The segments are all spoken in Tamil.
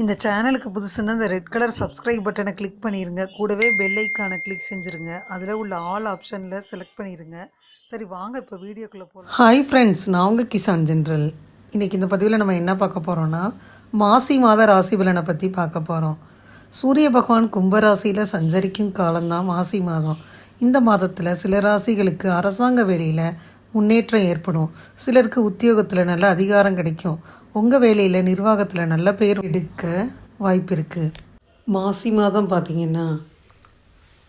இந்த சேனலுக்கு புதுசுன்னா இந்த ரெட் கலர் சப்ஸ்கிரைப் பட்டனை கிளிக் பண்ணிடுங்க கூடவே பெல் ஐக்கானை கிளிக் செஞ்சுருங்க. அதில் உள்ள ஆல் ஆப்ஷனில் செலக்ட் பண்ணிடுங்க சரி வாங்க இப்போ வீடியோக்குள்ளே போகலாம் ஹாய் ஃப்ரெண்ட்ஸ் நான் உங்கள் கிசான் ஜென்ரல். இன்றைக்கி இந்த பதிவில் நம்ம என்ன பார்க்க போகிறோன்னா மாசி மாத ராசி பலனை பற்றி பார்க்க போகிறோம் சூரிய பகவான் கும்பராசியில் சஞ்சரிக்கும் காலம்தான் மாசி மாதம். இந்த மாதத்தில் சில ராசிகளுக்கு அரசாங்க வேலையில் முன்னேற்றம் ஏற்படும். சிலருக்கு உத்தியோகத்தில் நல்ல அதிகாரம் கிடைக்கும். உங்கள் வேலையில் நிர்வாகத்தில் நல்ல பேர் எடுக்க வாய்ப்பு இருக்குது மாசி மாதம் பார்த்திங்கன்னா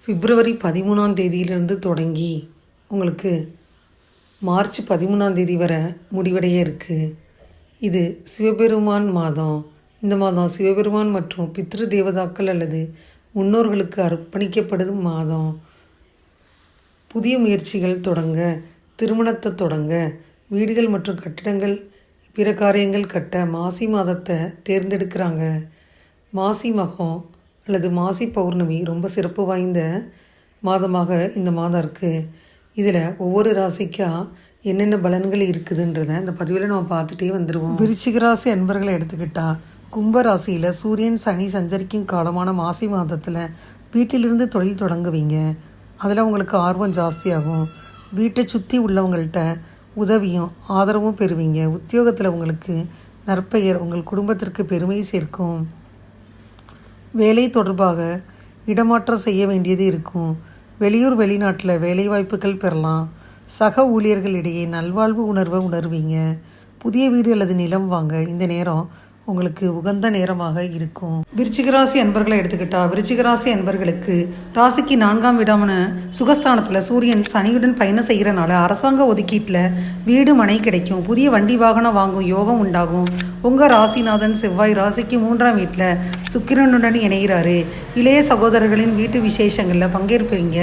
பிப்ரவரி பதிமூணாம் தேதியிலிருந்து தொடங்கி உங்களுக்கு மார்ச் பதிமூணாம் தேதி வரை முடிவடைய இருக்குது இது சிவபெருமான் மாதம். இந்த மாதம் சிவபெருமான் மற்றும் பித்ரு தேவதாக்கள் அல்லது முன்னோர்களுக்கு அர்ப்பணிக்கப்படும் மாதம். புதிய முயற்சிகள் தொடங்க திருமணத்தை தொடங்க வீடுகள் மற்றும் கட்டிடங்கள் பிற காரியங்கள் கட்ட மாசி மாதத்தை தேர்ந்தெடுக்கிறாங்க. மாசி மகம் அல்லது மாசி பௌர்ணமி ரொம்ப சிறப்பு வாய்ந்த மாதமாக இந்த மாதம் இருக்குது இதில் ஒவ்வொரு ராசிக்கா என்னென்ன பலன்கள் இருக்குதுன்றதை இந்த பதிவில் நம்ம பார்த்துட்டே வந்துடுவோம் விருச்சிக ராசி அன்பர்களை எடுத்துக்கிட்டா கும்ப ராசியில் சூரியன் சனி சஞ்சரிக்கும் காலமான மாசி மாதத்தில் வீட்டிலிருந்து தொழில் தொடங்குவீங்க. அதில் உங்களுக்கு ஆர்வம் ஜாஸ்தியாகும். வீட்டை சுற்றி உள்ளவங்கள்ட்ட உதவியும் ஆதரவும் பெறுவீங்க. உத்தியோகத்தில் உங்களுக்கு நற்பெயர் உங்கள் குடும்பத்திற்கு பெருமை சேர்க்கும். வேலை தொடர்பாக இடமாற்றம் செய்ய வேண்டியது இருக்கும். வெளியூர் வெளிநாட்டில் வேலைவாய்ப்புகள் பெறலாம். சக ஊழியர்களிடையே நல்வாழ்வு உணர்வை உணர்வீங்க. புதிய வீடு அல்லது நிலம் வாங்க இந்த நேரம் உங்களுக்கு உகந்த நேரமாக இருக்கும். விருச்சிகராசி அன்பர்களை எடுத்துக்கிட்டா விருச்சிகராசி அன்பர்களுக்கு ராசிக்கு நான்காம் விடாமன சுகஸ்தானத்தில் சூரியன் சனியுடன் பயணம் செய்கிறனால அரசாங்க ஒதுக்கீட்டில் வீடு மனை கிடைக்கும். புதிய வண்டி வாகனம் வாங்கும் யோகம் உண்டாகும். உங்கள் ராசிநாதன் செவ்வாய் ராசிக்கு மூன்றாம் வீட்டில் சுக்கிரனுடன் இணைகிறாரு இளைய சகோதரர்களின் வீட்டு விசேஷங்களில் பங்கேற்பீங்க.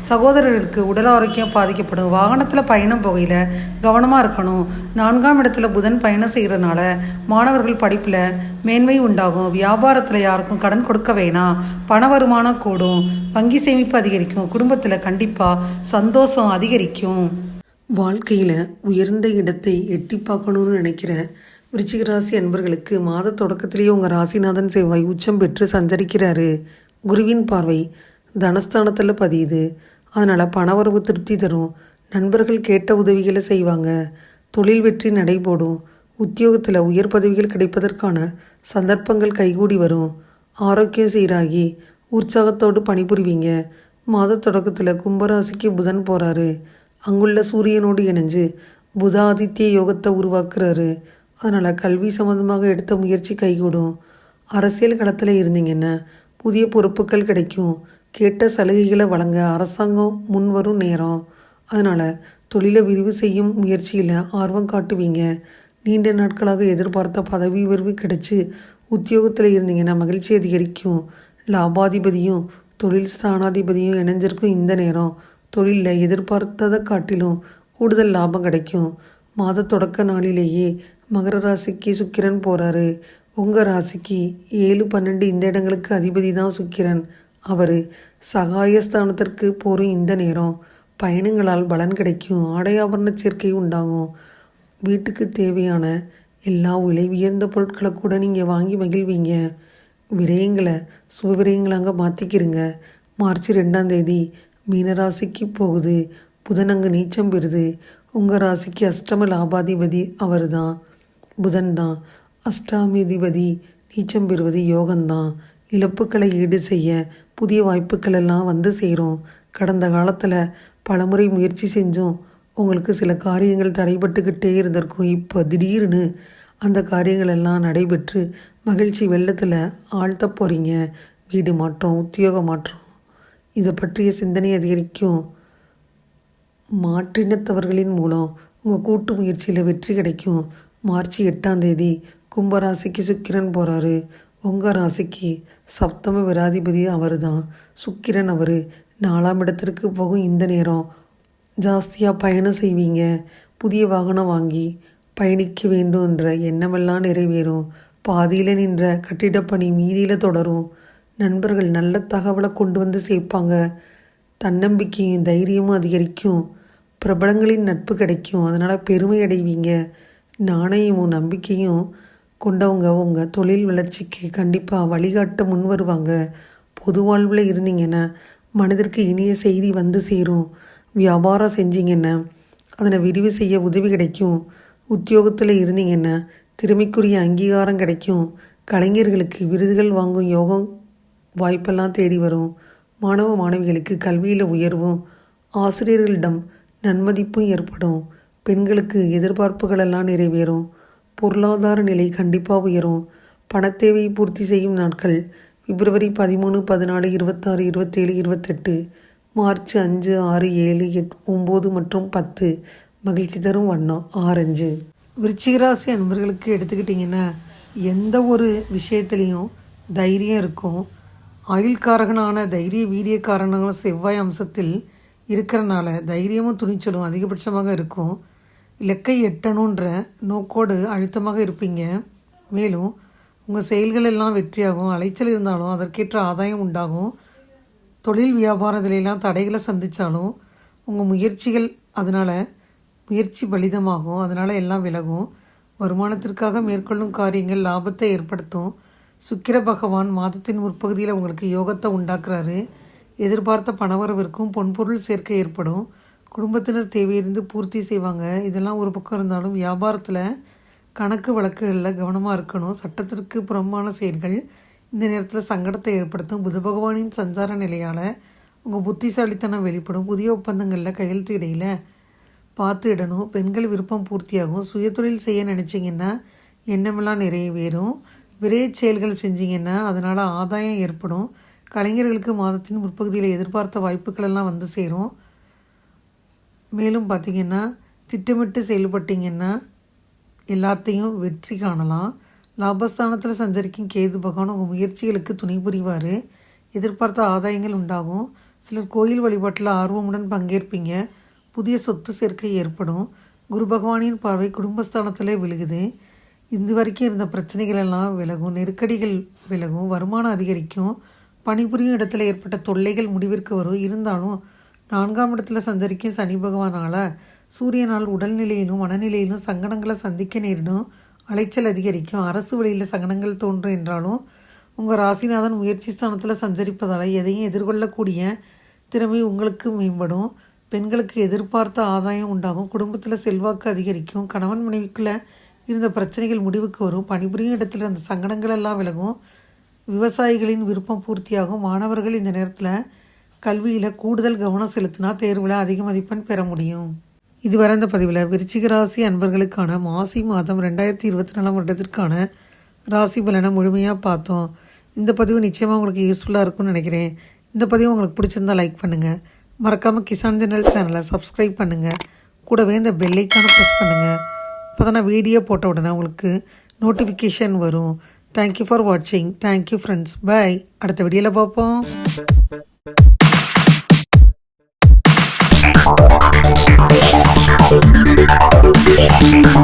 சகோதரர்களுக்கு உடல் ஆரோக்கியம் பாதிக்கப்படும். வாகனத்தில் பயணம் போகையில் கவனமாக இருக்கணும். நான்காம் இடத்துல புதன் பயணம் செய்கிறனால மாணவர்கள் படிப்பில் மேன்மை உண்டாகும். வியாபாரத்தில் யாருக்கும் கடன் கொடுக்க வேணாம். பண வருமானம் கூடும். வங்கி சேமிப்பு அதிகரிக்கும். குடும்பத்தில் கண்டிப்பாக சந்தோஷம் அதிகரிக்கும். வாழ்க்கையில் உயர்ந்த இடத்தை எட்டி பார்க்கணும்னு நினைக்கிற விருச்சிக ராசி அன்பர்களுக்கு மாத தொடக்கத்திலேயே உங்கள் ராசிநாதன் செவ்வாய் உச்சம் பெற்று சஞ்சரிக்கிறாரு. குருவின் பார்வை தனஸ்தானத்தில் பதியுது. அதனால் பணவரவு திருப்தி தரும். நண்பர்கள் கேட்ட உதவிகளை செய்வாங்க. தொழில் வெற்றி நடைபோடும் உத்தியோகத்தில் உயர் பதவிகள் கிடைப்பதற்கான சந்தர்ப்பங்கள் கைகூடி வரும். ஆரோக்கியம் சீராகி உற்சாகத்தோடு பணிபுரிவீங்க. மாத தொடக்கத்தில் கும்பராசிக்கு புதன் போகிறாரு அங்குள்ள சூரியனோடு இணைஞ்சு புதாதித்ய யோகத்தை உருவாக்குறாரு. அதனால் கல்வி சம்மந்தமாக எடுத்த முயற்சி கைகூடும். அரசியல் களத்தில் இருந்தீங்கன்னா புதிய பொறுப்புகள் கிடைக்கும். கேட்ட சலுகைகளை வழங்க அரசாங்கம் முன்வரும் நேரம். அதனால் தொழிலை விரிவு செய்யும் முயற்சியில் ஆர்வம் காட்டுவீங்க. நீண்ட நாட்களாக எதிர்பார்த்த பதவி உயர்வு கிடைச்சி உத்தியோகத்தில் இருந்தீங்கன்னா மகிழ்ச்சி அதிகரிக்கும். லாபாதிபதியும் தொழில் ஸ்தானாதிபதியும் இணைஞ்சிருக்கும் இந்த நேரம். தொழிலில் எதிர்பார்த்ததை காட்டிலும் கூடுதல் லாபம் கிடைக்கும். மாத தொடக்க நாளிலேயே மகர ராசிக்கு சுக்கிரன் போகிறாரு உங்கள் ராசிக்கு ஏழு பன்னெண்டு இந்த இடங்களுக்கு அதிபதி தான் சுக்கிரன். அவர் சகாயஸ்தானத்திற்கு போகிற இந்த நேரம். பயணங்களால் பலன் கிடைக்கும். ஆடை ஆபரண சேர்க்கை உண்டாகும். வீட்டுக்கு தேவையான எல்லா விலை உயர்ந்த பொருட்களை கூட நீங்கள் வாங்கி மகிழ்வீங்க. விரயங்களை சுப விரயங்களாக மாற்றிக்கிறங்க மார்ச் ரெண்டாம் தேதி மீனராசிக்கு போகுது. புதன் அங்கே நீச்சம் பெறுது. உங்கள் ராசிக்கு அஷ்டம லாபாதிபதி அவர் தான் புதன் தான். அஷ்டாமிதிபதி நீச்சம் பெறுவது யோகம்தான். இழப்புக்களை ஈடு செய்ய புதிய வாய்ப்புகள் எல்லாம் வந்து சேரும். கடந்த காலத்தில் பலமுறை முயற்சி செஞ்சும். உங்களுக்கு சில காரியங்கள் தடைபட்டுக்கிட்டே இருந்திருக்கும். இப்போ திடீர்னு அந்த காரியங்கள் எல்லாம் நடைபெற்று மகிழ்ச்சி வெள்ளத்தில் ஆழ்த்த போகிறீங்க வீடு மாற்றம் உத்தியோக மாற்றம் இதை பற்றிய சிந்தனை அதிகரிக்கும். மாற்றினத்தவர்களின் மூலம் உங்கள் கூட்டு முயற்சியில் வெற்றி கிடைக்கும். மார்ச் எட்டாம் தேதி கும்பராசிக்கு சுக்கிரன் போகிறாரு உங்கள் ராசிக்கு சப்தம விராதிபதி அவர் தான் சுக்கிரன் அவர் நாலாம் இடத்திற்கு போகும் இந்த நேரம். ஜாஸ்தியாக பயணம் செய்வீங்க. புதிய வாகனம் வாங்கி பயணிக்க வேண்டும் என்ற எண்ணமெல்லாம் நிறைவேறும். பாதியில் நின்ற கட்டிடப்பணி மீதியில் தொடரும். நண்பர்கள் நல்ல தகவலை கொண்டு வந்து சேர்ப்பாங்க. தன்னம்பிக்கையும் தைரியமும் அதிகரிக்கும். பிரபலங்களின் நட்பு கிடைக்கும். அதனால் பெருமை அடைவீங்க. நாணயமும் நம்பிக்கையும் கொண்டவங்க உங்கள் தொழில் வளர்ச்சிக்கு கண்டிப்பாக வழிகாட்ட முன் வருவாங்க. பொது வாழ்வில் இருந்தீங்கன்னா மனதிற்கு இனிய செய்தி வந்து சேரும். வியாபாரம் செஞ்சீங்கன்னா அதனை விரிவு செய்ய உதவி கிடைக்கும் உத்தியோகத்தில் இருந்தீங்கன்னா திறமைக்குரிய அங்கீகாரம் கிடைக்கும் கலைஞர்களுக்கு விருதுகள் வாங்கும் யோகம் வாய்ப்பெல்லாம் தேடி வரும். மாணவ மாணவிகளுக்கு கல்வியில் உயர்வும் ஆசிரியர்களிடம் நன்மதிப்பும் ஏற்படும். பெண்களுக்கு எதிர்பார்ப்புகளெல்லாம் நிறைவேறும். பொருளாதார நிலை கண்டிப்பாக உயரும். பணத்தேவையை பூர்த்தி செய்யும் நாட்கள் பிப்ரவரி பதிமூணு பதினாலு இருபத்தாறு இருபத்தேழு இருபத்தெட்டு மார்ச் அஞ்சு ஆறு ஏழு எட் ஒம்பது மற்றும் பத்து. மகிழ்ச்சி தரும் வண்ணம் ஆரஞ்சு விருச்சிகராசி அன்பர்களுக்கு எடுத்துக்கிட்டிங்கன்னா எந்த ஒரு விஷயத்துலேயும் தைரியம் இருக்கும். ஆயுள்காரகனான தைரிய வீரியக்காரனான செவ்வாய் அம்சத்தில் இருக்கிறனால தைரியமும் துணிச்சலும் அதிகபட்சமாக இருக்கும். இலக்கை எட்டணுன்ற நோக்கோடு அழுத்தமாக இருப்பீங்க. மேலும் உங்கள் செயல்கள் எல்லாம் வெற்றியாகும். அலைச்சல் இருந்தாலும் அதற்கேற்ற ஆதாயம் உண்டாகும். தொழில் வியாபாரத்திலெல்லாம் தடைகளை சந்தித்தாலும் உங்கள் முயற்சிகள் அதனால் முயற்சி பலிதமாகும். அதனால் எல்லாம் விலகும். வருமானத்திற்காக மேற்கொள்ளும் காரியங்கள் லாபத்தை ஏற்படுத்தும். சுக்கிர பகவான் மாதத்தின் முற்பகுதியில் உங்களுக்கு யோகத்தை உண்டாக்குறாரு. எதிர்பார்த்த பணவரவிற்கும் பொன்பொருள் சேர்க்கை ஏற்படும். குடும்பத்தினர் தேவையிருந்து பூர்த்தி செய்வாங்க. இதெல்லாம் ஒரு பக்கம் இருந்தாலும் வியாபாரத்தில் கணக்கு வழக்குகளில் கவனமாக இருக்கணும். சட்டத்திற்கு புறம்பான செயல்கள் இந்த நேரத்தில் சங்கடத்தை ஏற்படுத்தும் புத பகவானின் சஞ்சார நிலையால் உங்கள் புத்திசாலித்தனம் வெளிப்படும் புதிய ஒப்பந்தங்களில் கையெழுத்து இடையில் பார்த்து இடணும். பெண்கள் விருப்பம் பூர்த்தியாகும். சுயதொழில் செய்ய நினச்சிங்கன்னா எண்ணமெல்லாம் நிறைவேறும். விரைய செயல்கள் செஞ்சிங்கன்னா அதனால் ஆதாயம் ஏற்படும். கலைஞர்களுக்கு மாதத்தின் முற்பகுதியில் எதிர்பார்த்த வாய்ப்புகளெல்லாம் வந்து சேரும். மேலும் பார்த்திங்கன்னா திட்டமிட்டு செயல்பட்டிங்கன்னா எல்லாத்தையும் வெற்றி காணலாம். லாபஸ்தானத்தில் சஞ்சரிக்கும் கேது பகவான் உங்கள் முயற்சிகளுக்கு துணை புரிவார். எதிர்பார்த்த ஆதாயங்கள் உண்டாகும். சிலர் கோயில் வழிபாட்டில் ஆர்வமுடன் பங்கேற்பீங்க. புதிய சொத்து சேர்க்கை ஏற்படும். குரு பகவானின் பார்வை குடும்பஸ்தானத்திலே விழுகுது. இது வரைக்கும் இருந்த பிரச்சனைகள் எல்லாம் விலகும். நெருக்கடிகள் விலகும். வருமானம் அதிகரிக்கும். பணிபுரியும் இடத்துல ஏற்பட்ட தொல்லைகள் முடிவிற்கு வரும். இருந்தாலும் நான்காம் இடத்துல சஞ்சரிக்கும் சனி பகவானால் சூரியனால் உடல்நிலையிலும் மனநிலையிலும் சங்கடங்களை சந்திக்க நேரிடும். அலைச்சல் அதிகரிக்கும். அரசு வழியில் சங்கடங்கள் தோன்றும் என்றாலும் உங்கள் ராசிநாதன் முயற்சி ஸ்தானத்தில் சஞ்சரிப்பதால் எதையும் எதிர்கொள்ளக்கூடிய திறமை உங்களுக்கு மேம்படும். பெண்களுக்கு எதிர்பார்த்த ஆதாயம் உண்டாகும். குடும்பத்தில் செல்வாக்கு அதிகரிக்கும். கணவன் மனைவிக்குள்ளே இருந்த பிரச்சனைகள் முடிவுக்கு வரும். பணிபுரியும் இடத்துல இருந்த சங்கடங்கள் எல்லாம் விலகும். விவசாயிகளின் விருப்பம் பூர்த்தியாகும். மாணவர்கள் இந்த நேரத்தில் கல்வியில் கூடுதல் கவனம் செலுத்தினா தேர்வில் அதிக மதிப்பெண் பெற முடியும். இதுவரை இந்த பதிவில் விருச்சிக ராசி அன்பர்களுக்கான மாசி மாதம் ரெண்டாயிரத்தி இருபத்தி நாலாம் வருடத்திற்கான ராசி பலனை முழுமையாக பார்த்தோம். இந்த பதிவு நிச்சயமாக உங்களுக்கு யூஸ்ஃபுல்லாக இருக்கும்னு நினைக்கிறேன். இந்த பதிவு உங்களுக்கு பிடிச்சிருந்தா லைக் பண்ணுங்கள் மறக்காமல் கிசான் ஜெனரல் சேனலை சப்ஸ்கிரைப் பண்ணுங்கள் கூடவே இந்த பெல்லைக்கான ப்ரெஸ் பண்ணுங்கள் அப்போ தான் நான் வீடியோ போட்ட உடனே உங்களுக்கு நோட்டிஃபிகேஷன் வரும். தேங்க்யூ ஃபார் வாட்சிங் தேங்க்யூ ஃப்ரெண்ட்ஸ் பை அடுத்த வீடியோவில் பார்ப்போம். しかし、私はその後、復帰してくれました。